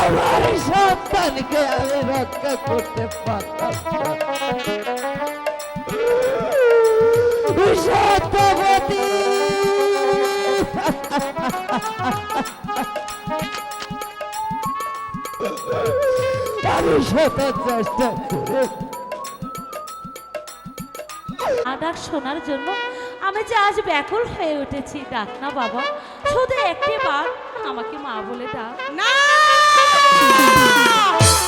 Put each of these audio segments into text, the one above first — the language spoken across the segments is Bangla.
আমার সন্তানকে আমি রক্ষা করতে পারতাম সত্যবতী মা শোনার জন্য আমি যে আজ ব্যাকুল হয়ে উঠেছি, ডাক না বাবা। শুধু একটি বার আমাকে মা বলে ডাক। না!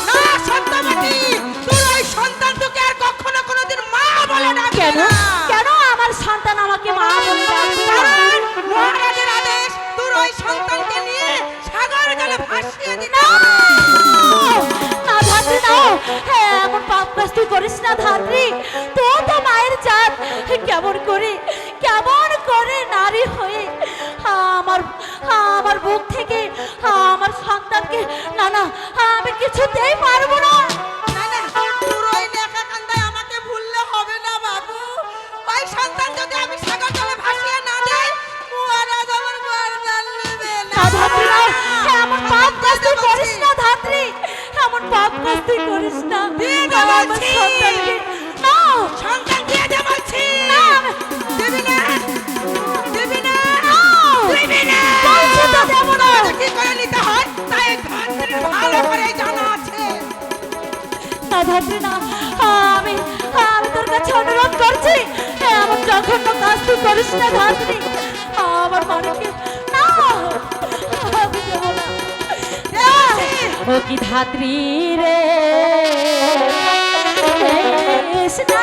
না সত্যবতী তোর ওই সন্তান তোকে আর কখনো করিস না ধাত্রী। তো তো মায়ের জাত কেমন করে করে নিতে হয় তাই ধাত্রীর ভালো করে জানা আছে। না ধাত্রী না। আমি আমি তোর কাছে অনুরোধ করছি এমন জঘন্য কাজ তুই করিস না ধাত্রী আমার মানকে না আমি দেবো না। ও কি ধাত্রী রে? এস না